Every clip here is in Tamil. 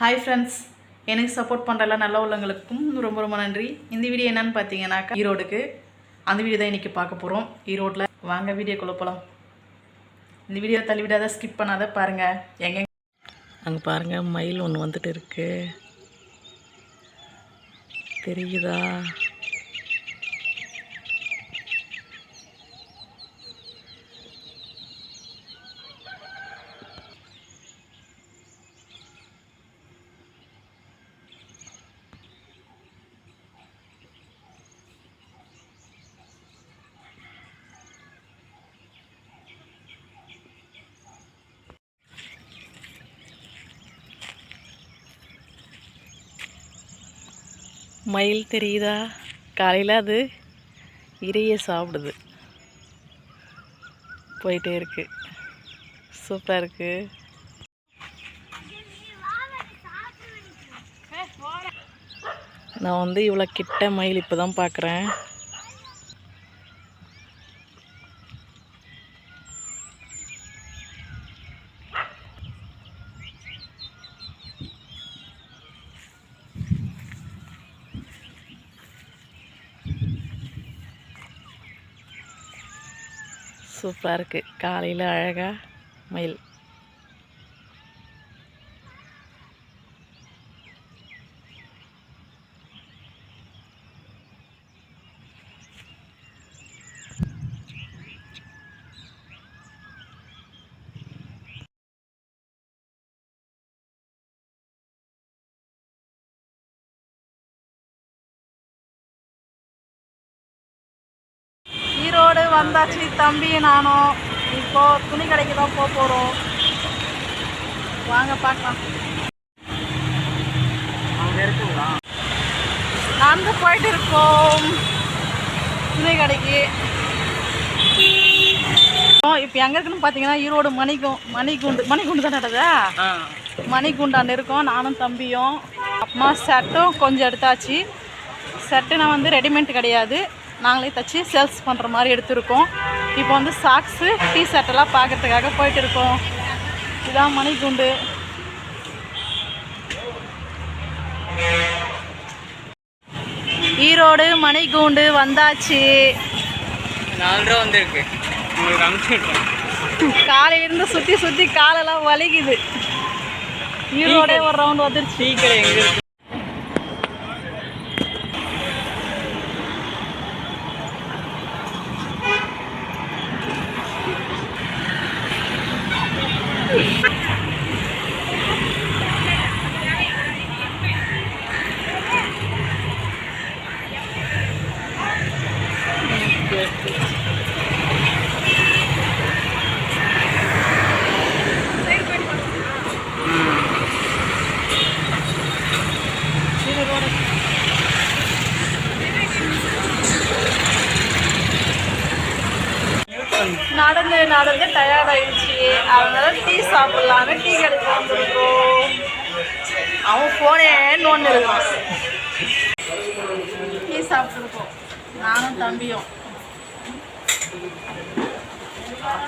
ஹாய் ஃப்ரெண்ட்ஸ் எனக்கு சப்போர்ட் பண்ணுற எல்லா நல்ல உள்ளவங்களுக்கும் ரொம்ப ரொம்ப நன்றி. இந்த வீடியோ என்னன்னு பார்த்தீங்கன்னாக்கா ஈரோடுக்கு. அந்த வீடியோ தான் இன்றைக்கி பார்க்க போகிறோம் ஈரோட்டில் வாங்க வீடியோ குழப்பலாம் இந்த வீடியோ தள்ளி விடாத ஸ்கிப் பண்ணாத பாருங்கள் எங்கே அங்கே பாருங்கள் மயில் ஒன்று வந்துட்டு இருக்கு. தெரியுதா? மயில் தெரியுதா? காலையில் அது இறைய சாப்பிடுது. போயிட்டே இருக்கு. சூப்பராக இருக்கு. நான் வந்து இவ்வளோ கிட்ட மயில் இப்போ தான் பார்க்குறேன் சூப்பராக இருக்குது காலையில் அழகாக மயில். ஈரோடு வந்தாச்சு தம்பி நானும். இப்போ துணி கடைக்கு தான் போக போகிறோம் வாங்க பார்க்கலாம். நடந்து போயிட்டு இருக்கோம். துணி கடைக்கு. இப்போ எங்கே இருக்குன்னு பார்த்தீங்கன்னா ஈரோடு மணிக்கும் மணிக்குண்டு மணிக்குண்டு தான் நடதா மணிக்குண்டாண்டு இருக்கோம். நானும் தம்பியும். அம்மா ஷர்ட்டும் கொஞ்சம் எடுத்தாச்சு. ஷர்ட்டு நான் வந்து ரெடிமேட் கிடையாது. நாங்களே தைச்சி சேல்ஸ் பண்ணுற மாதிரி எடுத்திருக்கோம். இப்போ வந்து சாக்ஸு டீ ஷர்ட்டெல்லாம் பார்க்கறதுக்காக போயிட்டு இருக்கோம். இதான் மணிக்குண்டு ஈரோடு மணிக்கூண்டு வந்தாச்சு. நாலு ரூபா வந்திருக்கு. உங்களுக்கு அனுப்பிச்சு விட்றேன் காலையிலேருந்து சுற்றி சுற்றி காலெல்லாம் வலிக்குது. ஈரோடே ஒரு ரவுண்ட் வந்துருச்சு. எங்கே நடந்து நடந்து தயாராகிடுச்சு அதனால டீ சாப்பிடலான்னு டீ கடைக்கு வந்துருக்கோம். அவன் ஃபோனே நோண்டு இருக்கான் டீ சாப்பிட்டுருக்கோம். நானும் தம்பியும்.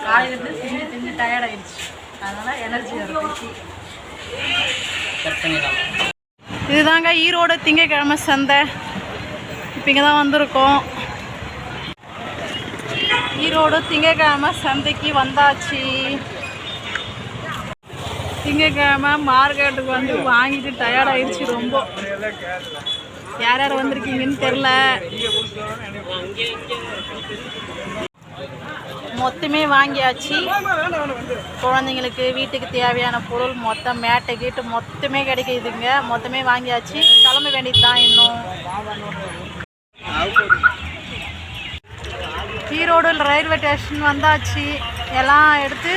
காலையிலேருந்து திண்டு திண்டு டயர்ட் ஆயிடுச்சு. அதனால எனர்ஜி வருது டீ கட் பண்ணிடலாம். இதுதாங்க ஈரோடு திங்கக்கிழமை சந்தை. இப்போ இங்கே தான் வந்திருக்கோம். ஈரோடு திங்கக்கிழமை சந்தைக்கு வந்தாச்சு. திங்கக்கிழமை மார்க்கெட்டுக்கு வந்து வாங்கிட்டு டயர்ட் ஆயிடுச்சு ரொம்ப. யார் யார் வந்திருக்கீங்கன்னு தெரில மொத்தமே வாங்கியாச்சு. குழந்தைங்களுக்கு வீட்டுக்கு தேவையான பொருள் மொத்தம் மேட்டை கீட்டு மொத்தமே கிடைக்கிதுங்க. மொத்தமே வாங்கியாச்சு. கிளம்ப வேண்டியது தான் இன்னும். ஈரோடு ரயில்வே ஸ்டேஷன் வந்தாச்சு. எல்லாம் எடுத்து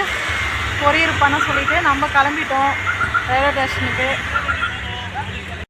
கொரியர் பண்ண சொல்லிட்டு நம்ம கிளம்பிட்டோம் ரயில்வே ஸ்டேஷனுக்கு.